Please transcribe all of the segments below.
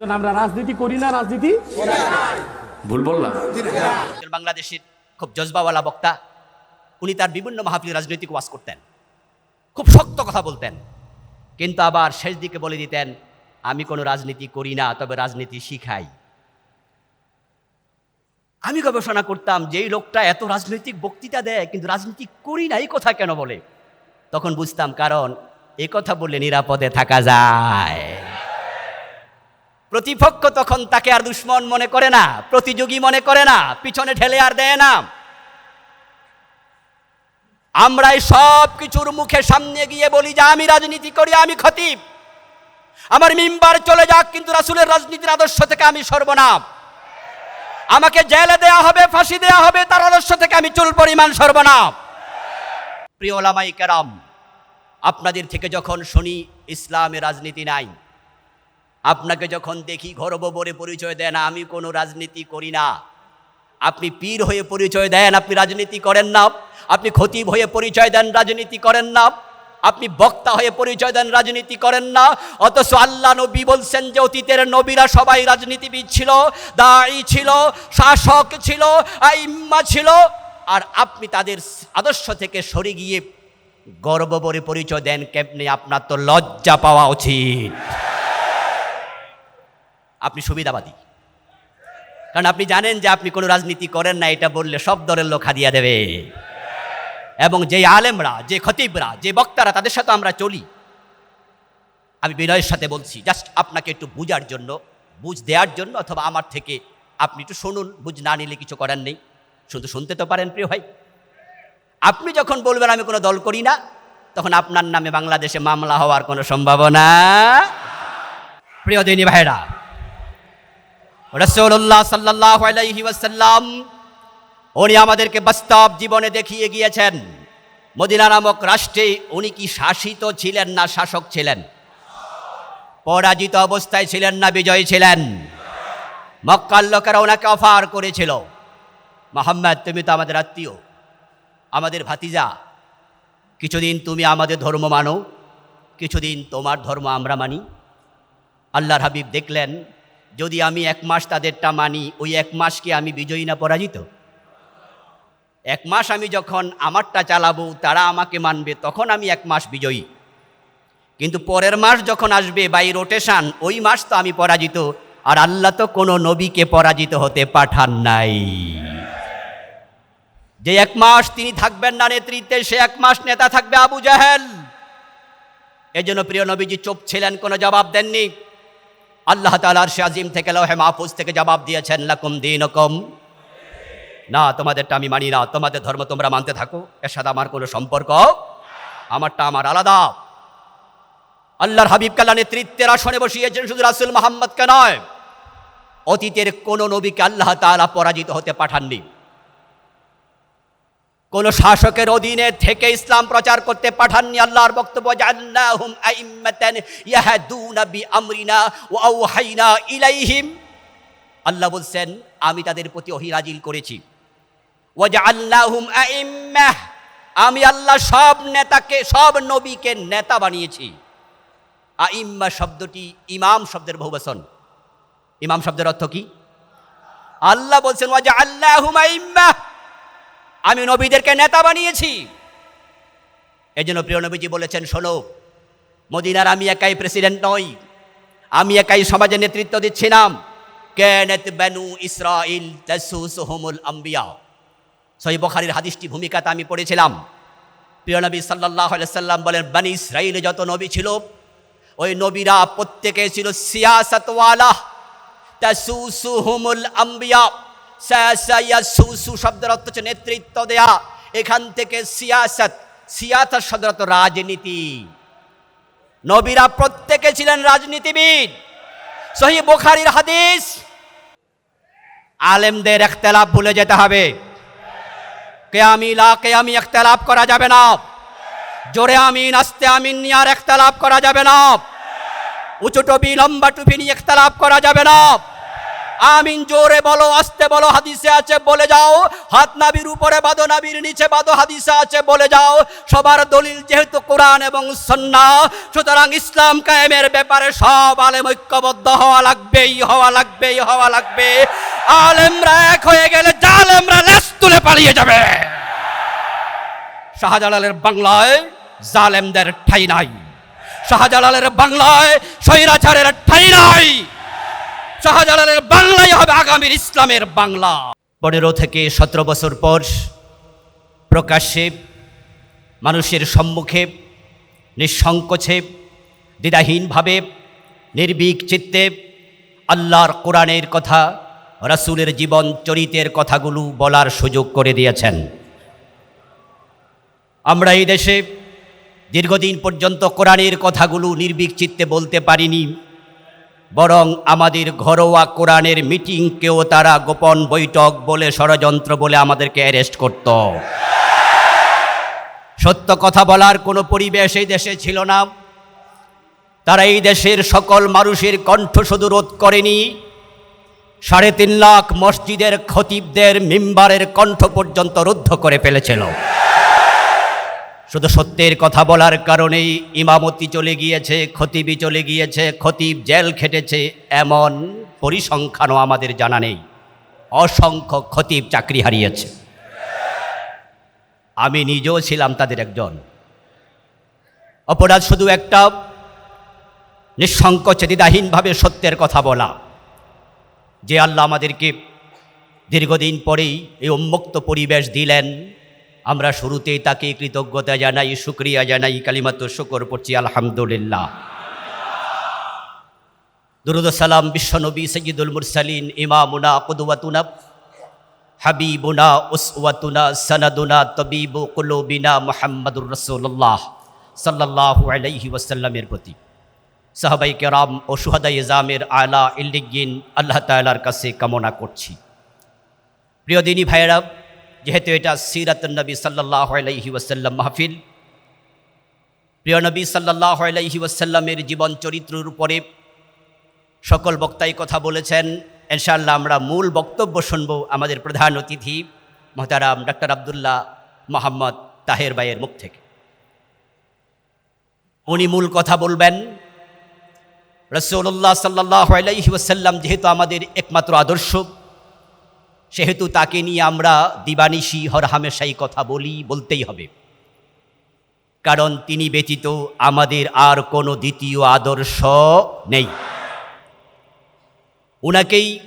আমরা রাজনীতি করি না রাজনীতি ভুল বললাম। বাংলাদেশের খুব জজবাওয়ালা বক্তা উনি তার বিভিন্ন মাহফিল রাজনৈতিক ওয়াজ করতেন। খুব শক্ত কথা বলতেন। কিন্তু আবার শেষ দিকে বলে দিতেন আমি কোনো রাজনীতি করি না তবে রাজনীতি শিখাই। আমি গবেষণা করতাম যে এই লোকটা এত রাজনৈতিক বক্তৃতা দেয় কিন্তু রাজনীতি করি না এই কথা কেন বলে? তখন বুঝতাম কারণ এ কথা বললে নিরাপদে থাকা যায়। প্রতিপক্ষ তখন তাকে আর দুশ্মন মনে করে না, প্রতিযোগী মনে করে না, পিছনে ঠেলে আর দেয় না। আমরাই সব কিছুর মুখে সামনে গিয়ে বলি যে, আমি রাজনীতি করি, আমি খতিব। আমার মিম্বার চলে যাক, কিন্তু রাসুলের রাজনীতির আদর্শ থেকে আমি সর্বনাম। আমাকে জেলে দেয়া হবে, ফাঁসি দেয়া হবে, তার আদর্শ থেকে আমি চুল পরিমাণ সর্বনাম। প্রিয় ওলামাই কেরাম, আপনাদের থেকে যখন শুনি, ইসলামে রাজনীতি নাই। আপনাকে যখন দেখি গর্ব বলে পরিচয় দেন, আমি কোনো রাজনীতি করি না। আপনি পীর হয়ে পরিচয় দেন, আপনি রাজনীতি করেন না। আপনি খতিব হয়ে পরিচয় দেন, রাজনীতি করেন না। আপনি বক্তা হয়ে পরিচয় দেন, রাজনীতি করেন না। অথচ আল্লাহ নবী বলছেন যে, অতীতের নবীরা সবাই রাজনীতিবিদ ছিল, দায়ী ছিল, শাসক ছিল, আইম্মা ছিল। আর আপনি তাদের আদর্শ থেকে সরে গিয়ে গর্ব বলে পরিচয় দেন, কেমনি আপনার তো লজ্জা পাওয়া উচিত। আপনি সুবিধাবাদী। কারণ আপনি জানেন যে আপনি কোনো রাজনীতি করেন না, এটা বললে সব দলের লোক হাদিয়া দেবে। এবং যে আলেমরা, যে খতিবরা, যে বক্তারা, তাদের সাথে আমরা চলি। আমি বিনয়ের সাথে বলছি জাস্ট আপনাকে একটু বুঝার জন্য, বুঝ দেওয়ার জন্য, অথবা আমার থেকে আপনি একটু শুনুন, বুঝ না নিলে কিছু করার নেই। শুধু শুনতে তো পারেন, প্রিয় ভাই। আপনি যখন বলবেন, আমি কোনো দল করি না, তখন আপনার নামে বাংলাদেশে মামলা হওয়ার কোনো সম্ভাবনা। প্রিয় দিনী ভাইরা রসৌল্লাহ সাল্লাহ আলাইহি উনি আমাদেরকে বাস্তব জীবনে দেখিয়ে গিয়েছেন। মদিনা নামক রাষ্ট্রে উনি কি শাসিত ছিলেন না শাসক ছিলেন? পরাজিত অবস্থায় ছিলেন না বিজয়ী ছিলেন? মক্কার লোকেরা ওনাকে অফার করেছিল। মোহাম্মদ, তুমি তো আমাদের আত্মীয়, আমাদের ভাতিজা। কিছুদিন তুমি আমাদের ধর্ম মানো, কিছুদিন তোমার ধর্ম আমরা মানি। আল্লাহর হাবিব দেখলেন যদি আমি এক মাস তাদেরটা মানি, ওই এক মাসকে আমি বিজয়ী না পরাজিত? এক মাস আমি যখন আমারটা চালাবো, তারা আমাকে মানবে, তখন আমি এক মাস বিজয়ী। কিন্তু পরের মাস যখন আসবে বাই রোটেশন ওই মাস তো আমি পরাজিত। আর আল্লাহ তো কোনো নবীকে পরাজিত হতে পাঠান নাই। যে এক মাস তিনি থাকবেন না নেতৃত্বে, সে এক মাস নেতা থাকবে আবু জাহেল। এজন্য প্রিয় নবীজি চোপ ছিলেন, কোনো জবাব দেননি। আল্লাহ তালার সে আজিম থেকে লহে মাহফুজ থেকে জবাব দিয়েছেন, লাকুম দিন কম না, তোমাদেরটা আমি মানি না, তোমাদের ধর্ম তোমরা মানতে থাকো। এর সাথে আমার কোনো সম্পর্ক আমারটা আমার আলাদা। আল্লাহর হাবিব কাল্লা নেতৃত্বের আসনে বসিয়েছেন শুধু রাসুল মোহাম্মদকে নয়, অতীতের কোনো নবীকে আল্লাহ তালা পরাজিত হতে পাঠাননি। কোন শাসকের অধীনে থেকে ইসলাম প্রচার করতে পাঠাননি আল্লাহর বক্তব্য ইলাইহিম। আল্লাহ বলছেন, আমি তাদের প্রতি অহিরাজিল করেছি। আমি আল্লাহ সব নেতাকে, সব নবীকে নেতা বানিয়েছি। আইম্মা শব্দটি ইমাম শব্দের বহুবচন। ইমাম শব্দের অর্থ কি? আল্লাহ বলছেন ওয়া জাআলনাহুম আইম্মাহ আমি নবীদেরকে নেতা বানিয়েছি। এই জন্য প্রিয় নবীজি বলেছেন, শোনো, মদিনার আমি একাই প্রেসিডেন্ট নই, আমি একাই সমাজে নেতৃত্ব দিচ্ছি না কেনেত বেনু ইসরাইল তাসুসুহুমুল আম্বিয়া। সহি বখারির হাদিসটি ভূমিকাতে আমি পড়েছিলাম। প্রিয় নবী আলাইহি সাল্লাম বলেন, বানি ইসরাইলে যত নবী ছিল, ওই নবীরা প্রত্যেকে ছিল সিয়াসাতওয়ালা, তাসুসুহুমুল আম্বিয়া। সুসু শব্দের অর্থ হচ্ছে নেতৃত্ব দেয়া। এখান থেকে সিয়াসত সিয়াসত শব্দের রাজনীতি। নবীরা প্রত্যেকে ছিলেন রাজনীতিবিদ। সহি বোখারির হাদিস। আলেমদের একতলাপ ভুলে যেতে হবে। কেয়ামি লা কেয়ামি একতলাপ করা যাবে না। জোরে আমিন, আস্তে আমিন নিয়ে আর একতলাপ করা যাবে না। উঁচু টুপি, লম্বা টুপি নিয়ে একতলাপ করা যাবে না। আমিন, জোরে বলো, আস্তে বলো, হাদিসে আছে, বলে যাও। হাত নাবির উপরে বাদো নাবির নিচে বাদো হাদিসে আছে, বলে যাও। সবার দলিল যেহেতু কোরআন এবং সন্না সুতরাং ইসলাম কায়েমের ব্যাপারে সব আলেম ঐক্যবদ্ধ হওয়া লাগবেই হওয়া লাগবেই, হওয়া লাগবে। আলেমরা এক হয়ে গেলে জালেমরা লেস তুলে পালিয়ে যাবে। শাহজালালের বাংলায় জালেমদের ঠাই নাই। শাহজালালের বাংলায় স্বৈরাচারের ঠাই নাই। শাহজালালের বাংলাই হবে আগামীর ইসলামের বাংলা। পনেরো থেকে সতেরো বছর পর প্রকাশ্যে, মানুষের সম্মুখে, নিঃসংকোচে, দ্বিধাহীনভাবে, নির্ভীক চিত্তে আল্লাহর কোরআনের কথা, রাসূলের জীবন চরিতের কথাগুলো বলার সুযোগ করে দিয়েছেন। আমরা এই দেশে দীর্ঘদিন পর্যন্ত কোরআনের কথাগুলো নির্ভীক চিত্তে বলতে পারিনি। বরং আমাদের ঘরোয়া কোরআনের মিটিংকেও তারা গোপন বৈঠক বলে ষড়যন্ত্র বলে আমাদেরকে অ্যারেস্ট করত। সত্য কথা বলার কোনো পরিবেশ এই দেশে ছিল না। তারা এই দেশের সকল মানুষের কণ্ঠ শুধু রোধ করেনি। সাড়ে তিন লাখ মসজিদের খতিবদের মিম্বারের কণ্ঠ পর্যন্ত রুদ্ধ করে ফেলেছিল। শুধু সত্যের কথা বলার কারণেই ইমামতি চলে গিয়েছে, খতিবি চলে গিয়েছে, খতিব জেল খেটেছে, এমন পরিসংখ্যানও আমাদের জানা নেই। অসংখ্য খতিব চাকরি হারিয়েছে। আমি নিজেও ছিলাম তাদের একজন। অপরাধ শুধু একটা নিঃসংকোচে দ্বিধাহীনভাবে সত্যের কথা বলা। যে আল্লাহ আমাদেরকে দীর্ঘদিন পরেই এই উন্মুক্ত পরিবেশ দিলেন আমরা শুরুতেই তাকে কৃতজ্ঞতা জানাই, শুক্রিয়া জানাই, কালিমাত শুকর পড়ছি, আলহামদুলিল্লাহ। দুরুদ সালাম বিশ্বনবী সৈয়দুল মুরসালিন, ইমামুনা কুদুয়াতুনা হাবিবুনা, উসওয়াতুনা, সনাদুনা, তবিবু কুলুবিনা মুহাম্মাদুর রাসূলুল্লাহ সাল্লাল্লাহু আলাইহি ওয়াসাল্লামের প্রতি। সাহাবাই কেরাম ও সুহাদাই জামের আলা ইল্লিগিন আল্লাহ তাআলার কাছে কামনা করছি। প্রিয় দিনী ভাইয়েরা যেহেতু এটা সিরাত নবী আলাইহি ওয়াসাল্লাম মাহফিল, প্রিয় নবী সাল্লাহ আলাইহি জীবন চরিত্রের উপরে সকল বক্তাই কথা বলেছেন। ইনশাআল্লাহ আমরা মূল বক্তব্য শুনব আমাদের প্রধান অতিথি, মহতারাম ডক্টর আবদুল্লাহ মোহাম্মদ তাহের ভাইয়ের মুখ থেকে। উনি মূল কথা বলবেন রসৌল্লাহ সাল্লাহ আলাইহি ওয়াসাল্লাম যেহেতু আমাদের একমাত্র আদর্শ সেহেতু তাকে নিয়ে আমরা দিবানিশি হরহামেশাই কথা বলি, বলতেই হবে। কারণ তিনি ব্যতীত আমাদের আর কোনো দ্বিতীয় আদর্শ নেই। উনাকেই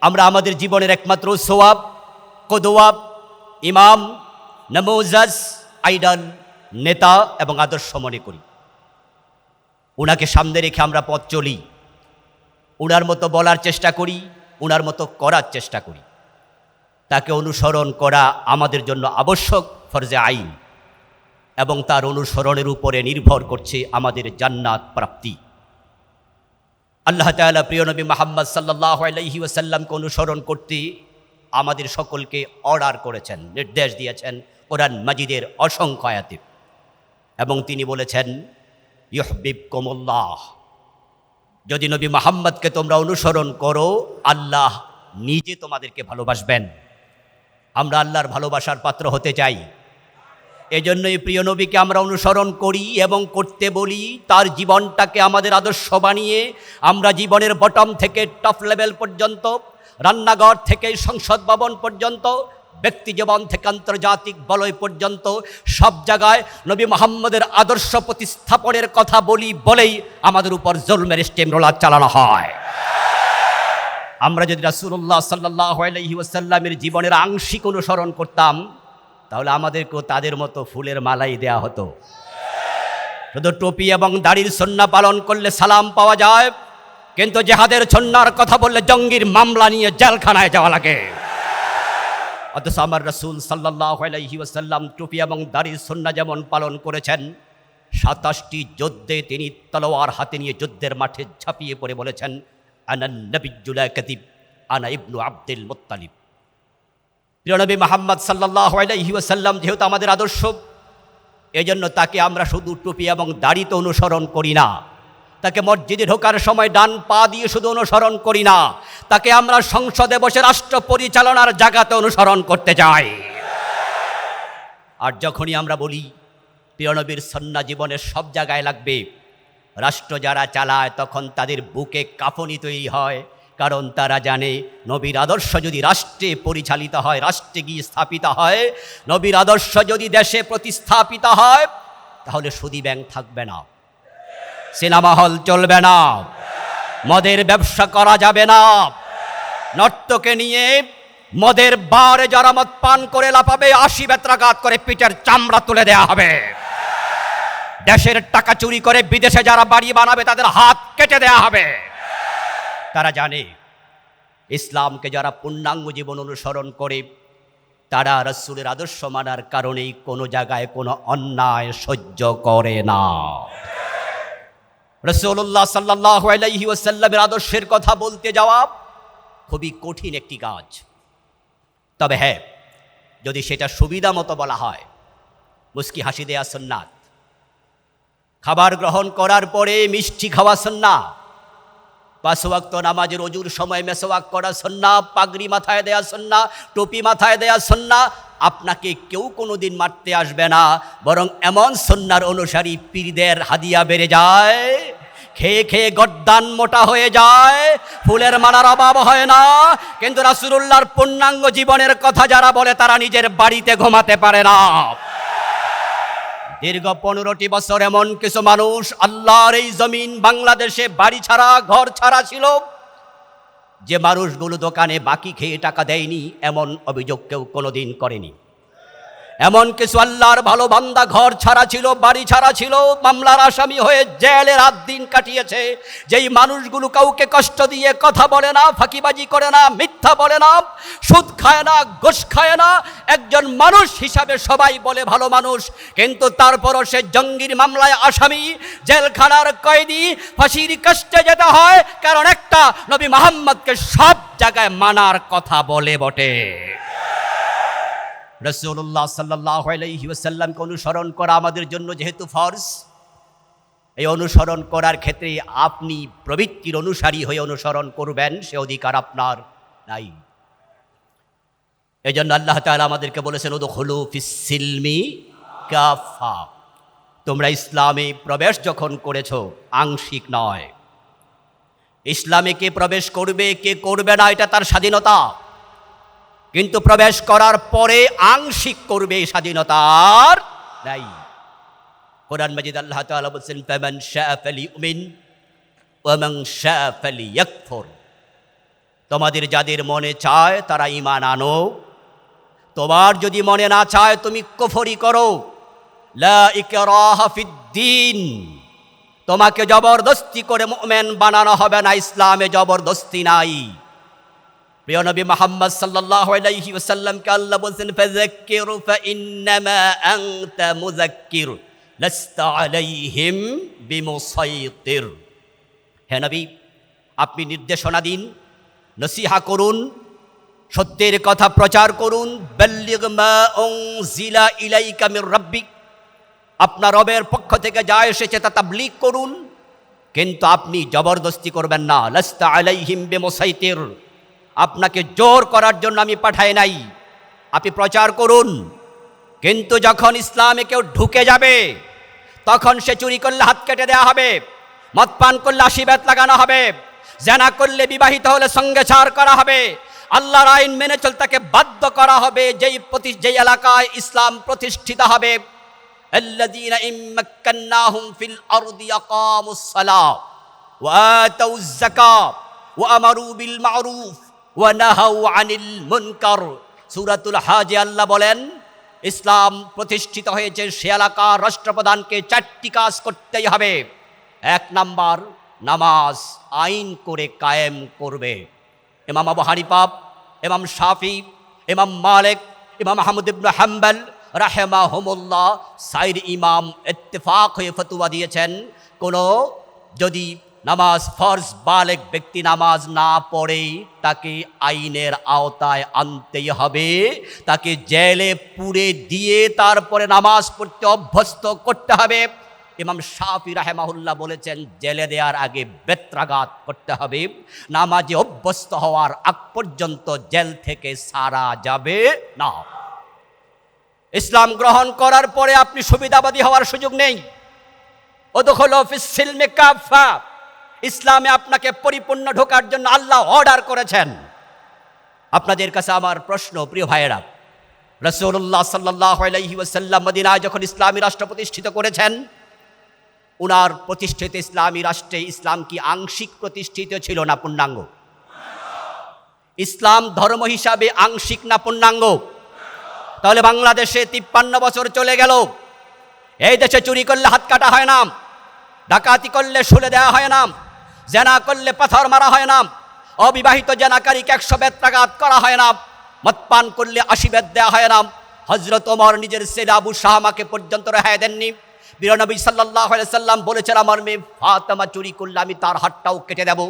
আমরা আমাদের জীবনের একমাত্র সোয়াব, কদোয়াব, ইমাম, নমোজাজ, আইডল, নেতা এবং আদর্শ মনে করি। উনাকে সামনে রেখে আমরা পথ চলি। ওনার মতো বলার চেষ্টা করি ওনার মতো করার চেষ্টা করি। তাকে অনুসরণ করা আমাদের জন্য আবশ্যক ফরজে আইন। এবং তার অনুসরণের উপরে নির্ভর করছে আমাদের জান্নাত প্রাপ্তি। আল্লাহ তাআলা প্রিয় নবী মোহাম্মদ সাল্লাহ আলহি ওসাল্লামকে অনুসরণ করতে আমাদের সকলকে অর্ডার করেছেন, নির্দেশ দিয়েছেন কোরআন মাজিদের অসংখ্য আয়াতে। এবং তিনি বলেছেন ইহবিব কোমল্লাহ যদি নবী মোহাম্মদকে তোমরা অনুসরণ করো, আল্লাহ নিজে তোমাদেরকে ভালোবাসবেন। আমরা আল্লাহর ভালোবাসার পাত্র হতে চাই। এজন্যই প্রিয় নবীকে আমরা অনুসরণ করি এবং করতে বলি, তার জীবনটাকে আমাদের আদর্শ বানিয়ে আমরা জীবনের বটম থেকে টপ লেভেল পর্যন্ত, রান্নাঘর থেকে সংসদ ভবন পর্যন্ত, ব্যক্তি জীবন থেকে আন্তর্জাতিক বলয় পর্যন্ত, সব জায়গায় নবী মোহাম্মদের আদর্শ প্রতিস্থাপনের কথা বলি বলেই আমাদের উপর জলমের স্টেম রোলার চালানো হয়। আমরা যদি রাসুল্লাহ সাল্লাহ আলহি ওসাল্লামের জীবনের আংশিক অনুসরণ করতাম, তাহলে আমাদেরকেও তাদের মতো ফুলের মালাই দেয়া হতো। শুধু টুপি এবং দাড়ির সন্না পালন করলে সালাম পাওয়া যায়, কিন্তু জেহাদের সন্ন্যার কথা বললে জঙ্গির মামলা নিয়ে জেলখানায় যাওয়া লাগে। অথচ আমার রসুল সাল্লাহ আলহি টুপি এবং দাড়ির সন্না যেমন পালন করেছেন, সাতাশটি যুদ্ধে তিনি তলোয়ার হাতে নিয়ে যুদ্ধের মাঠে ঝাঁপিয়ে পড়ে বলেছেন আনান নবিজুলা কদিব আনা ইবনু আব্দুল মুত্তালিব। প্রিয় নবী মোহাম্মদ সাল্লাহ আলাইহি যেহেতু আমাদের আদর্শ এই জন্য তাকে আমরা শুধু টুপি এবং দাড়িতে অনুসরণ করি না। তাকে মসজিদে ঢোকার সময় ডান পা দিয়ে শুধু অনুসরণ করি না। তাকে আমরা সংসদে বসে রাষ্ট্র পরিচালনার জায়গাতে অনুসরণ করতে চাই। আর যখনই আমরা বলি প্রিয়নবীর সন্না জীবনের সব জায়গায় লাগবে রাষ্ট্র যারা চালায়, তখন তাদের বুকে কাফনি তৈরি হয়। কারণ তারা জানে, নবীর আদর্শ যদি রাষ্ট্রে পরিচালিত হয়, রাষ্ট্রে গিয়ে স্থাপিত হয়, নবীর আদর্শ যদি দেশে প্রতিস্থাপিত হয়, তাহলে সুদী ব্যাংক থাকবে না। সিনেমা হল চলবে না। মদের ব্যবসা করা যাবে না। নর্তকে নিয়ে মদের বারে যারা মদ পান করে লাফাবে, আশি বেত্রাঘাত করে পিঠের চামড়া তুলে দেয়া হবে। দেশের টাকা চুরি করে বিদেশে যারা বাড়ি বানাবে, তাদের হাত কেটে দেয়া হবে। তারা জানে, ইসলামকে যারা পূর্ণাঙ্গ জীবন অনুসরণ করে, তারা রসুলের আদর্শ মানার কারণেই কোনো জায়গায় কোনো অন্যায় সহ্য করে না। রসুল্লাহ সাল্লাহ আলাইহি ওয়াসাল্লামের আদর্শের কথা বলতে যাওয়া খুবই কঠিন একটি কাজ। তবে হ্যাঁ যদি সেটা সুবিধা মতো বলা হয়, মুস্কি হাসি দেয়া সন্ন্যাত খাবার গ্রহণ করার পরে মিষ্টি খাওয়া সন্না। পাঁচওয়াক্ত নামাজের অজুর সময় মেসোয়াক করা সন্না, পাগড়ি মাথায় দেয়া সন্না, টুপি মাথায় দেয়া সন্না, আপনাকে কেউ কোনো দিন মারতে আসবে না, বরং এমন সন্ন্যার অনুসারী পীরদের হাদিয়া বেড়ে যায়, খেয়ে খেয়ে গদ্দান মোটা হয়ে যায়, ফুলের মালার অভাব হয় না। কিন্তু রাসুলুল্লাহর পূর্ণাঙ্গ জীবনের কথা যারা বলে, তারা নিজের বাড়িতে ঘুমাতে পারে না। দীর্ঘ পনেরোটি বছর এমন কিছু মানুষ আল্লাহর এই জমিন বাংলাদেশে বাড়ি ছাড়া, ঘর ছাড়া ছিল। যে মানুষগুলো দোকানে বাকি খেয়ে টাকা দেয়নি, এমন অভিযোগ কেউ কোনোদিন করেনি। এমন কিছু আল্লাহর ভালো বান্দা ঘর ছাড়া ছিল, বাড়ি ছাড়া ছিল, মামলার আসামি হয়ে জেলে রাত দিন কাটিয়েছে। যেই মানুষগুলো কাউকে কষ্ট দিয়ে কথা বলে না, ফাঁকিবাজি করে না, মিথ্যা বলে না, সুদ খায় না গোশ খায় না, একজন মানুষ হিসাবে সবাই বলে ভালো মানুষ। কিন্তু তারপরও সে জঙ্গির মামলায় আসামি, জেলখানার কয়েদি, ফাঁসির কষ্টে যেতে হয়, কারণ একটা নবী মোহাম্মদকে সব জায়গায় মানার কথা বলে বটে। রসুল্লাহ সাল্লাহ আলাইহি ওয়াসাল্লামকে অনুসরণ করা আমাদের জন্য যেহেতু ফরজ, এই অনুসরণ করার ক্ষেত্রে আপনি প্রবৃত্তির অনুসারী হয়ে অনুসরণ করবেন, সে অধিকার আপনার নাই। এই জন্য আল্লাহ তাআলা আমাদেরকে বলেছেন ওদো হলু ফিসিলমি কাফা। তোমরা ইসলামে প্রবেশ যখন করেছ, আংশিক নয়। ইসলামে কে প্রবেশ করবে, কে করবে না, এটা তার স্বাধীনতা। কিন্তু প্রবেশ করার পরে আংশিক করবে স্বাধীনতার নাই কোরআন মাজিদ আল্লাহ তাআলা বলছেন, ফামান শাআ ফালিউমিন ওয়া মান শাআ ফালিয়াকফুর। তোমাদের যাদের মনে চায় তারা ঈমান আনো। তোমার যদি মনে না চায় তুমি কুফরি করো। লা ইকরাহা ফিদ্দিন তোমাকে জবরদস্তি করে মুমিন বানানো হবে না, ইসলামে জবরদস্তি নাই। প্রিয় নবী মোহাম্মদ সাল্লাল্লাহু আলাইহি ওয়াসাল্লামকে আল্লাহ বলছেন, ফাযাক্কির ফাইন্নামা আনতা মুযাক্কির, লাস্তা আলাইহিম বিমুসাইতির। হে নবী, আপনি নির্দেশনা দিন, নসিহা করুন, সত্যের কথা প্রচার করুন, বাল্লিগ মা উনজিলা ইলাইকা মির রাব্বিক আপনার রবের পক্ষ থেকে যা এসেছে তা তাবলিগ করুন, কিন্তু আপনি জবরদস্তি করবেন না, লাস্তা আলাইহিম বিমুসাইতির। আপনাকে জোর করার জন্য আমি পাঠাই নাই। আপনি প্রচার করুন। কিন্তু যখন ইসলামে কেউ ঢুকে যাবে, তখন সে চুরি করলে হাত কেটে দেওয়া হবে, মদ পান করলে আশীর্বাদ লাগানো হবে, জেনা করলে বিবাহিত হলে সঙ্গে ছাড় করা হবে, আল্লাহর আইন মেনে চল তাকে বাধ্য করা হবে, যেই প্রতি যেই এলাকায় ইসলাম প্রতিষ্ঠিত হবে। ওয়া আমারু বিল মারুফ। ওয়ানাহাউ আনিল মুনকার। সুরাতুল হাজে আল্লাহ বলেন, ইসলাম প্রতিষ্ঠিত হয়েছে সে এলাকার রাষ্ট্রপ্রধানকে চারটি কাজ করতেই হবে। এক নাম্বার, নামাজ আইন করে কায়েম করবে। ইমাম আবু হানিফাব এমাম শাফি এমাম মালেক, ইমাম আহমদ ইবনু রাহেমা রাহেমাহমুল্লাহ সাইর ইমাম ইত্তেফাক হয়ে ফতুয়া দিয়েছেন। কোনো যদি নামাজ ফরজ বালেক ব্যক্তি নামাজ না পড়ে তাকে আইনের আওতায় আনতেই হবে। তাকে জেলে পুড়ে দিয়ে তারপরে নামাজ পড়তে অভ্যস্ত করতে হবে। ইমাম শাফি রাহেমাহুল্লাহ বলেছেন, জেলে দেওয়ার আগে বেত্রাঘাত করতে হবে। নামাজে অভ্যস্ত হওয়ার আগ পর্যন্ত জেল থেকে সারা যাবে না। ইসলাম গ্রহণ করার পরে আপনি সুবিধাবাদী হওয়ার সুযোগ নেই। ও দখল অফিস সিলমে কাফা ইসলামে আপনাকে পরিপূর্ণ ঢোকার জন্য আল্লাহ অর্ডার করেছেন। আপনাদের কাছে আমার প্রশ্ন, প্রিয় ভাইয়েরা রসুল্লাহ সাল্লাহ ওয়াসাল্লাম মদিনায় যখন ইসলামী রাষ্ট্র প্রতিষ্ঠিত করেছেন, উনার প্রতিষ্ঠিত ইসলামী রাষ্ট্রে ইসলাম কি আংশিক প্রতিষ্ঠিত ছিল না পূর্ণাঙ্গ? ইসলাম ধর্ম হিসাবে আংশিক না পূর্ণাঙ্গ? তাহলে বাংলাদেশে তিপ্পান্ন বছর চলে গেল। এই দেশে চুরি করলে হাত কাটা হয় না। ডাকাতি করলে শুলে দেওয়া হয় না। জেনা করলে পাথর মারা হয় না। অবিবাহিত জেনাকারীকে একশো বেত্রাঘাত করা হয় না। মদপান করলে আশি বেদ দেওয়া হয় না। হজরত ওমর নিজের সেরা আবু শাহমাকে পর্যন্ত রেহাই দেননি। বীরনবী সাল্লাহ সাল্লাম বলেছেন, আমার মেয়ে ফাতেমা চুরি করলে আমি তার হাতটাও কেটে দেব।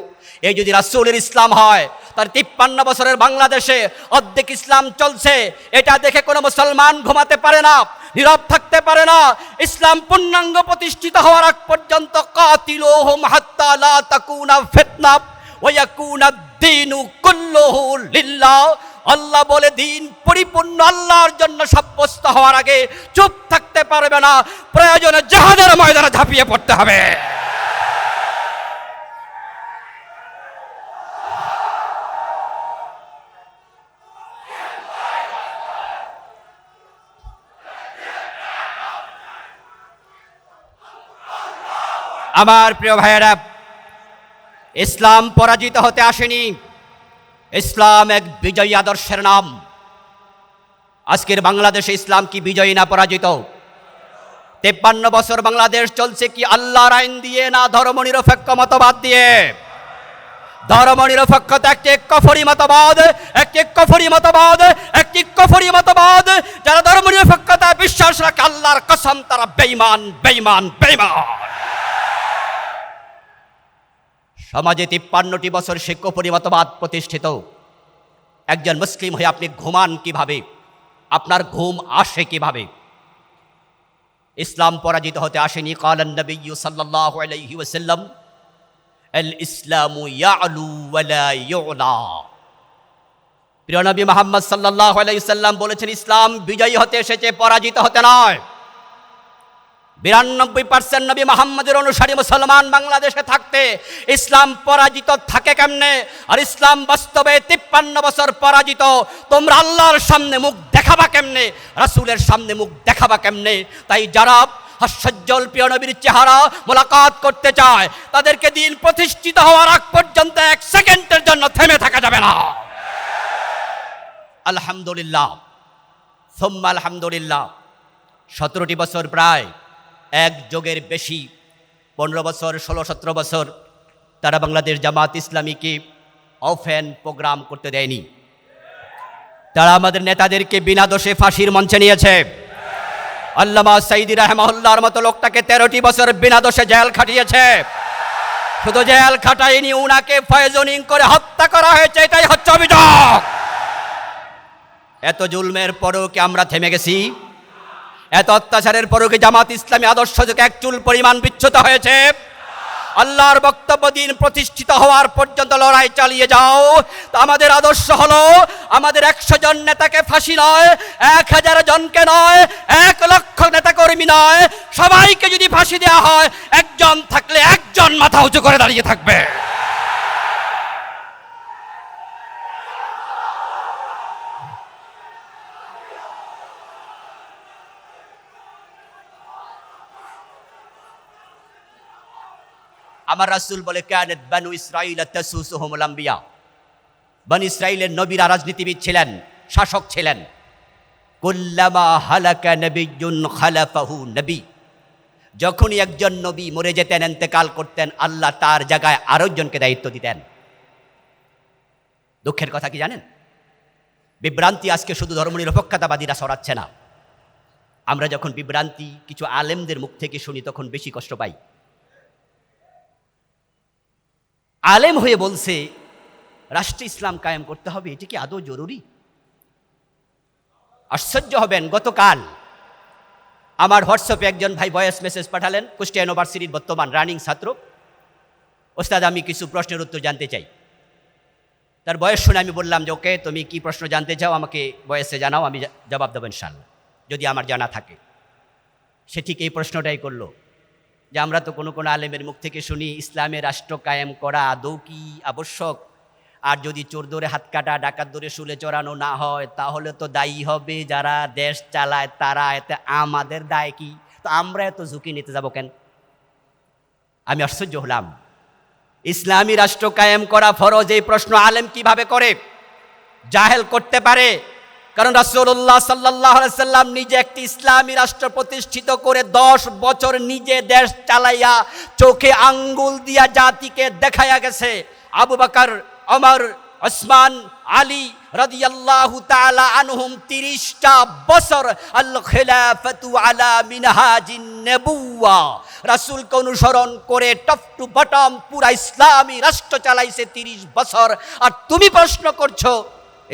এই যদি রাসূলের ইসলাম হয়, তার তিপ্পান্ন বছরের বাংলাদেশে অর্ধেক ইসলাম চলছে, এটা দেখে কোনো মুসলমান ঘুমাতে পারে না, নীরব থাকতে পারে না। ইসলাম পূর্ণাঙ্গ প্রতিষ্ঠিত হওয়ার আগ পর্যন্ত কাতিলুহুম হাত্তা তাকুনা ফিতনা, ওয়া ইয়াকুনা দ্বীনু কুল্লুহু লিল্লাহ। আল্লাহ বলে, দিন পরিপূর্ণ আল্লাহর জন্য সাব্যস্ত হওয়ার আগে চুপ থাকতে পারবে না, প্রয়োজনে জাহাজের ময়দানে ঝাঁপিয়ে পড়তে হবে। আমার প্রিয় ভাইয়েরা, ইসলাম পরাজিত হতে আসেনি। ইসলাম এক বিজয়ী আদর্শের নাম। আজকের বাংলাদেশে ইসলাম কি বিজয়ী না পরাজিত? তেপ্পান্ন বছর বাংলাদেশ চলছে কি আল্লাহর আইন দিয়ে না ধর্ম নিরপেক্ষ মতবাদ দিয়ে? ধর্ম নিরপেক্ষতা একটি কফরি মতবাদ, একটি কফরি মতবাদ, একটি কফরি মতবাদ। যারা ধর্ম নিরপেক্ষতা বিশ্বাস রাখে, আল্লাহর কসম তারা বেইমান বেইমান বেইমান সমাজে তিপ্পান্নটি বছর সে কফরি মতবাদ প্রতিষ্ঠিত। একজন মুসলিম হয়ে আপনি ঘুমান কীভাবে? আপনার ঘুম আসে কীভাবে? ইসলাম পরাজিত হতে আসেনি। কালান নবী সাল্লাল্লাহু আলাইহি ওয়াসাল্লাম, আল ইসলামু প্রিয় নবী মুহাম্মদ সাল্লাল্লাহু আলাইহি সাল্লাম বলেছেন, ইসলাম বিজয়ী হতে এসেছে, পরাজিত হতে নয়। বিরানব্বই পার্সেন্ট নবী মোহাম্মদের অনুসারী মুসলমান বাংলাদেশে থাকতে ইসলাম পরাজিত থাকে কেমনে? আর ইসলাম বাস্তবে তিপ্পান্ন বছর পরাজিত। তোমরা আল্লাহর সামনে মুখ দেখাবা কেমনে? রাসূলের সামনে মুখ দেখাবা কেমনে? তাই যারা হাস্যজ্জ্বল প্রিয় নবীর চেহারা মোলাকাত করতে চায়, তাদেরকে দিন প্রতিষ্ঠিত হওয়ার আগ পর্যন্ত এক সেকেন্ডের জন্য থেমে থাকা যাবে না। আলহামদুলিল্লাহ। সোম্মা আলহামদুলিল্লাহ। সতেরোটি বছর প্রায় এক যোগের বেশি, পনেরো বছর, ষোলো, সতেরো বছর তারা বাংলাদেশ জামাত ইসলামীকে অফেন প্রোগ্রাম করতে দেয়নি। তারা আমাদের নেতাদেরকে বিনা দোষে ফাঁসির মঞ্চে নিয়েছে। আল্লামা সাইদি রাহমাহুল্লাহর মতো লোকটাকে তেরোটি বছর বিনা দোষে জেল খাটিয়েছে। শুধু জেল খাটায়নি, উনাকে ফয়জনিং করে হত্যা করা হয়েছে, এটাই হচ্ছে অভিযোগ। এত জুলমের পরেও কি আমরা থেমে গেছি? এত অত্যাচারের পরও কি জামাত ইসলামী আদর্শ থেকে এক চুল পরিমাণ বিচ্ছুত হয়েছে? আল্লাহর বক্তব্য দিন প্রতিষ্ঠিত হওয়ার পর্যন্ত লড়াই চালিয়ে যাও। তা আমাদের আদর্শ হলো, আমাদের একশো জন নেতাকে ফাঁসি নয়, এক হাজার জনকে নয়, এক লক্ষ নেতা কর্মী নয়। সবাইকে যদি ফাঁসি দেওয়া হয়, একজন থাকলে একজন মাথা উঁচু করে দাঁড়িয়ে থাকবে। আমার রাসূল বলে, কানাত বানু ইসরাইল তাসুসুহুমুল আম্বিয়া। বানু ইসরাইলের নবীরা রাজনীতিবিদ ছিলেন, শাসক ছিলেন। কুল্লামা হালাকা নবিয়্যুন খালাফাহু নবী। যখনই একজন নবী মরে যেতেন এন্তেকাল করতেন, আল্লাহ তার জায়গায় আরও জনকে দায়িত্ব দিতেন। দুঃখের কথা কি জানেন? বিভ্রান্তি আজকে শুধু ধর্মনিরপেক্ষতাবাদীরা সরাচ্ছে না। আমরা যখন বিভ্রান্তি, কিছু আলেমদের মুখ থেকে শুনি, তখন বেশি কষ্ট পাই। আলেম হয়ে বলছে, রাষ্ট্র ইসলাম কায়েম করতে হবে, এটি কি আদৌ জরুরি? আশ্চর্য হবেন, গতকাল আমার হোয়াটসঅ্যাপে একজন ভাই ভয়েস মেসেজ পাঠালেন, কুষ্টিয়া ইউনিভার্সিটির বর্তমান রানিং ছাত্র। ওস্তাদ, আমি কিছু প্রশ্নের উত্তর জানতে চাই। তার বয়স শুনে আমি বললাম যে, ওকে, তুমি কি প্রশ্ন জানতে চাও? আমাকে বয়সে জানাও, আমি জবাব দেবো ইনশাল্লাহ যদি আমার জানা থাকে। সে ঠিক এই প্রশ্নটাই করল। যে আমরা তো কোনো কোনো আলেমের মুখ থেকে শুনি ইসলামের রাষ্ট্র কায়েম করা আদৌ কি আবশ্যক? আর যদি চোর ধরে হাত কাটা, ডাকাত ধরে শুলে চড়ানো না হয়, তাহলে তো দায়ী হবে যারা দেশ চালায়, তারা এতে আমাদের দায় কি? তো আমরা এত ঝুঁকি নিতে যাব কেন? আমি আশ্চর্য হলাম। ইসলামী রাষ্ট্র কায়েম করা ফরজ এই প্রশ্ন আলেম কীভাবে করে? জাহেল করতে পারে কারণ রাসূলুল্লাহ সাল্লাহ সাল্লাম নিজে একটি ইসলামী রাষ্ট্র প্রতিষ্ঠিত করে দশ বছর নিজে দেশ চালাইয়া চোখে আঙ্গুল দিয়া জাতিকে দেখাইয়া গেছে। আবু বকর, ওমর, ওসমান, আলী রাদিয়াল্লাহু তাআলা আনহুম 30টা বছর আল খিলাফাতু মিনহাজিন নবুওয়া। রাসূলকে অনুসরণ করে টপ টু বটম পুরা ইসলামী রাষ্ট্র চালাইছে 30 বছর। আর তুমি প্রশ্ন করছ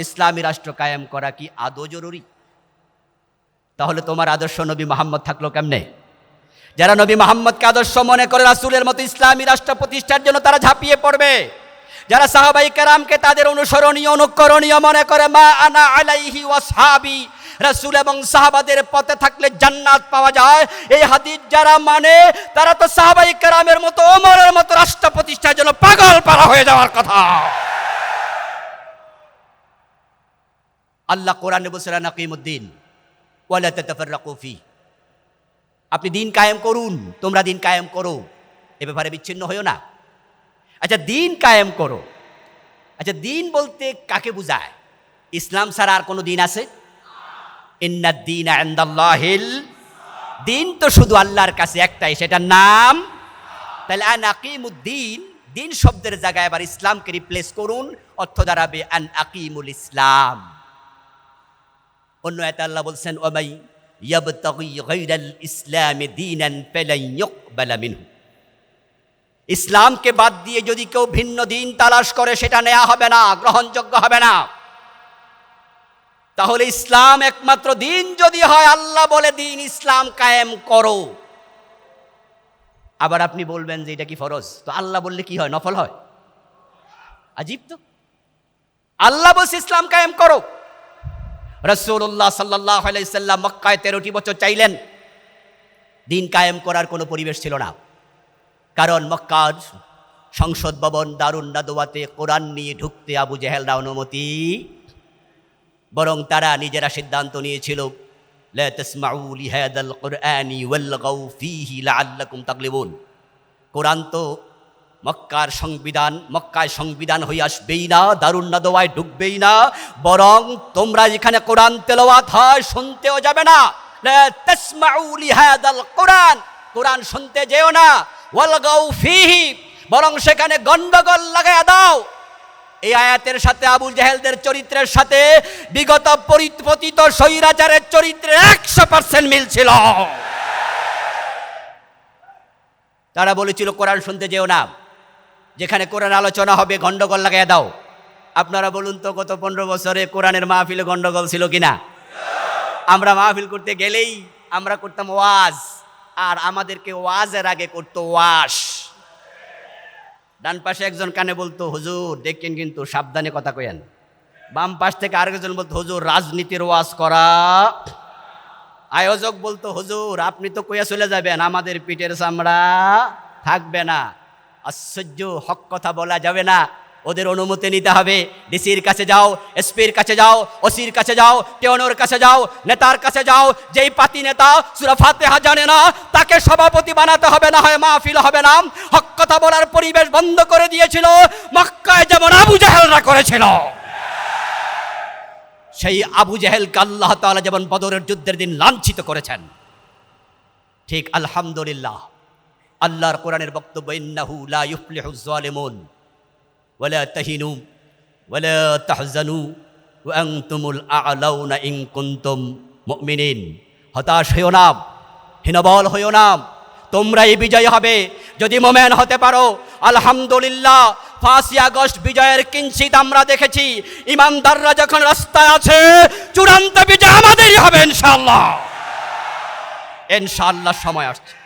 ইসলামী রাষ্ট্র কায়েম করা কি আদৌ জরুরি? তাহলে তোমার আদর্শ নবী মোহাম্মদ থাকল কেমনে? যারা নবী মোহাম্মদকে আদর্শ মনে করে রাসূলের মতো ইসলামী রাষ্ট্র প্রতিষ্ঠার জন্য তারা ঝাঁপিয়ে পড়বে। যারা সাহাবাই কেরামকে তাদের অনুসরণীয়, অনুকরণীয় মনে করে, মা আনা আলাইহি ওয়াসহাবি রাসূল এবং সাহাবাদের পথে থাকলে জান্নাত পাওয়া যায়। এই হাদিস যারা মানে তারা তো সাহাবাই কেরামের মতো, ওমরের মতো রাষ্ট্র প্রতিষ্ঠার জন্য পাগল পারা হয়ে যাওয়ার কথা। আল্লাহ কোরআনে বলছিলেন নাকিমুদ্দিন ওয়ালা তাতাফাররাকু ফি। আপনি দিন কায়েম করুন, তোমরা দিন কায়েম করো। এ ব্যাপারে বিচ্ছিন্ন হইও না। আচ্ছা দিন কায়েম করো। আচ্ছা দিন বলতে কাকে বুঝায়? ইসলাম ছাড়া আর কোনো দিন আছে? দিন তো শুধু আল্লাহর কাছে একটাই, সেটার নাম। তাহলে আন আকিমুদ্দিন দিন শব্দের জায়গায় আবার ইসলামকে রিপ্লেস করুন, অর্থ দাঁড়াবে, আন আকিমুল ইসলাম। অন্য এতে আল্লাহ বলছেন ওমাই ইসলামে মিনহু। ইসলামকে বাদ দিয়ে যদি কেউ ভিন্ন দিন তালাশ করে, সেটা নেওয়া হবে না, গ্রহণযোগ্য হবে না। তাহলে ইসলাম একমাত্র দিন যদি হয়, আল্লাহ বলে দিন ইসলাম কায়েম করো। আবার আপনি বলবেন যে এটা কি ফরজ? তো আল্লাহ বললে কি হয়? নফল হয়? আজীব তো। আল্লাহ বলছে ইসলাম কায়েম করো। রসৌল্লাহ সাল্লাহ আলাইসাল্লাম মক্কায় তেরোটি বছর চাইলেন। দিন কায়েম করার কোনো পরিবেশ ছিল না। কারণ মক্কার সংসদ ভবন দারুণ নাদোয়াতে কোরআন নিয়ে ঢুকতে আবু জেহেলরা অনুমতি। বরং তারা নিজেরা সিদ্ধান্ত নিয়েছিল কোরআন তো মক্কার সংবিধান, মক্কায় সংবিধান হয়ে আসবেই না, দারুণ নাদোয়ায় ঢুকবেই না, বরং তোমরা যেখানে কোরআন তেলাওয়াত হয় শুনতেও যাবে না। কোরআন কোরআন শুনতে যেও না ওয়ালগাউ ফীহি, বরং সেখানে গন্ডগোল লাগায়া দাও। এই আয়াতের সাথে আবুল জাহেলদের চরিত্রের সাথে বিগত পরিপতিত স্বৈরাচারের চরিত্রের একশো পার্সেন্ট মিল ছিল। তারা বলেছিল, কোরআন শুনতে যেও না। যেখানে কোরআন আলোচনা হবে, গন্ডগোল লাগাই দাও। আপনারা বলুন তো, গত পনেরো বছরে কোরআনের মাহফিলে গন্ডগোল ছিল কিনা? আমরা মাহফিল করতে গেলেই আমরা করতাম ওয়াজ, আর আমাদেরকে ওয়াজের আগে করতো ওয়াশ। ডান পাশে একজন কানে বলতো, হুজুর, দেখেন কিন্তু সাবধানে কথা কয়েন বাম পাশ থেকে আরেকজন বলতো, হুজুর, রাজনীতির ওয়াজ করা। আয়োজক বলতো, হুজুর, আপনি তো কইয়া চলে যাবেন, আমাদের পিঠের চামড়া থাকবে না। আশ্চর্য হক কথা বলা যাবে না। ওদের অনুমতি নিতে হবে। ডিসির কাছে যাও, এসপির কাছে যাও, ওসির কাছে যাও, টেওনোর কাছে যাও, নেতার কাছে যাও, যেই পাতি নেতা সুরা ফাতেহা জানে না, তাকে সভাপতি বানাতে হবে না হয় মাহফিল হবে না। হক কথা বলার পরিবেশ বন্ধ করে দিয়েছিল। মক্কায় যেমন আবু জাহেলরা করেছিল। সেই আবু জাহেলকে আল্লাহ তাআলা যেমন বদরের যুদ্ধের দিন লাঞ্ছিত করেছেন। ঠিক আলহামদুলিল্লাহ। আল্লাহর কোরআনের বক্তব্য, ইন্নাহু লা যালিমুন। ওয়ালা তাহিনু, ওয়ালা তাহজানু, ওয়া আনতুমুল আ'লাউনা ইন কুনতুম মুমিনিন। হতাশ হইও না, হীনবল হইও না, তোমরাই বিজয় হবে। যদি মোমেন হতে পারো, আলহামদুলিল্লাহ, পাঁচই আগস্ট বিজয়ের কিঞ্চিত আমরা দেখেছি, ইমানদাররা যখন রাস্তায় আছে, চূড়ান্ত বিজয় আমাদেরই হবে ইনশাল্লাহ ইনশাল্লাহ সময় আসছে।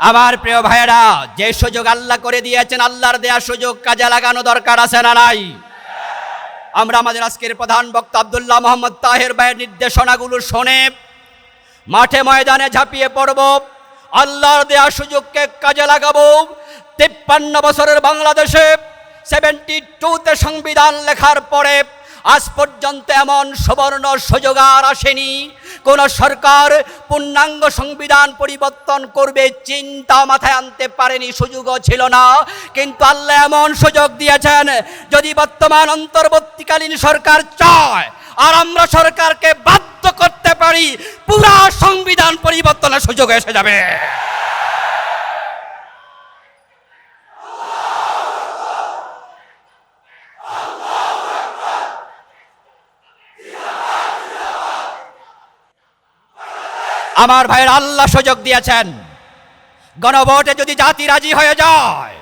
আমার প্রিয় ভাইয়েরা, যে সুযোগ আল্লাহ করে দিয়েছেন, আল্লাহর দেয়া সুযোগ কাজে লাগানো দরকার আছে না নাই? আমরা আমাদের আজকের প্রধান বক্তা আব্দুল্লাহ মোহাম্মদ তাহের ভাইয়ের নির্দেশনাগুলো শোনে মাঠে ময়দানে ঝাঁপিয়ে পড়ব, আল্লাহর দেয়া সুযোগকে কাজে লাগাবো। তিপ্পান্ন বছরের বাংলাদেশে সেভেন্টি টুতে সংবিধান লেখার পরে আজ পর্যন্ত এমন সুবর্ণ সুযোগ আর আসেনি। কোন সরকার পূর্ণাঙ্গ সংবিধান পরিবর্তন করবে, চিন্তা মাথায় আনতে পারেনি, সুযোগও ছিল না। কিন্তু আল্লাহ এমন সুযোগ দিয়েছেন, যদি বর্তমান অন্তর্বর্তীকালীন সরকার চায়, আর আমরা সরকারকে বাধ্য করতে পারি, পুরা সংবিধান পরিবর্তনের সুযোগ এসে যাবে। আমার ভাইয়ের আল্লাহ সুযোগ দিয়েছেন। গণভোটে যদি জাতি রাজি হয়ে যায়,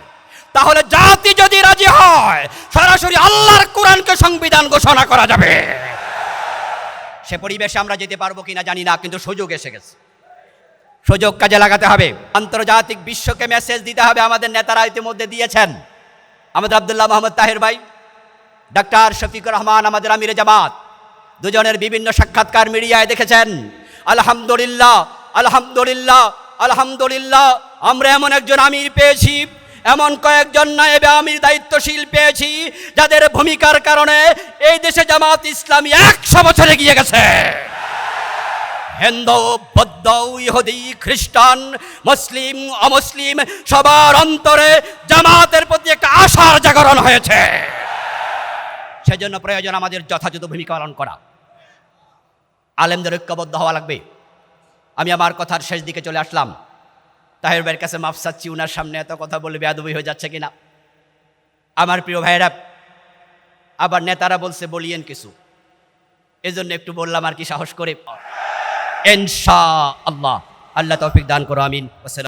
তাহলে জাতি যদি রাজি হয়, সরাসরি আল্লাহর কোরআনকে সংবিধান ঘোষণা করা যাবে। সে পরিবেশে আমরা যেতে পারব কিনা জানি না, কিন্তু সুযোগ এসে গেছে। সুযোগ কাজে লাগাতে হবে। আন্তর্জাতিক বিশ্বকে মেসেজ দিতে হবে আমাদের নেতারা ইতিমধ্যে দিয়েছেন। আমাদের আবদুল্লাহ মোহাম্মদ তাহের ভাই, ডাক্তার শফিকুর রহমান, আমাদের আমিরে জামাত, দুজনের বিভিন্ন সাক্ষাৎকার মিডিয়ায় দেখেছেন। আলহামদুলিল্লাহ আলহামদুলিল্লাহ আলহামদুলিল্লাহ। আমরা এমন একজন আমির পেয়েছি, এমন কয়েকজন নায়েবে আমির দায়িত্বশীল পেয়েছি, যাদের ভূমিকার কারণে এই দেশে জামাত ইসলামী একশো বছর এগিয়ে গেছে। হিন্দু, বৌদ্ধ, ইহুদি, খ্রিস্টান, মুসলিম, অমুসলিম, সবার অন্তরে জামাতের প্রতি একটা আশার জাগরণ হয়েছে। সেজন্য প্রয়োজন আমাদের যথাযথ ভূমিকা পালন করা। আলেমদের ঐক্যবদ্ধ হওয়া লাগবে। আমি আমার কথার শেষ দিকে চলে আসলাম। তাহের ভাইয়ের কাছে মাফ চাচ্ছি, উনার সামনে এত কথা বলে বেয়াদবি হয়ে যাচ্ছে কিনা? আমার প্রিয় ভাইয়েরা, আবার নেতারা বলছে, বলিয়েন কিছু। এজন্য একটু বললাম আর কি সাহস করে। ইনশা আল্লাহ আল্লাহ তৌফিক দান করো, আমিন।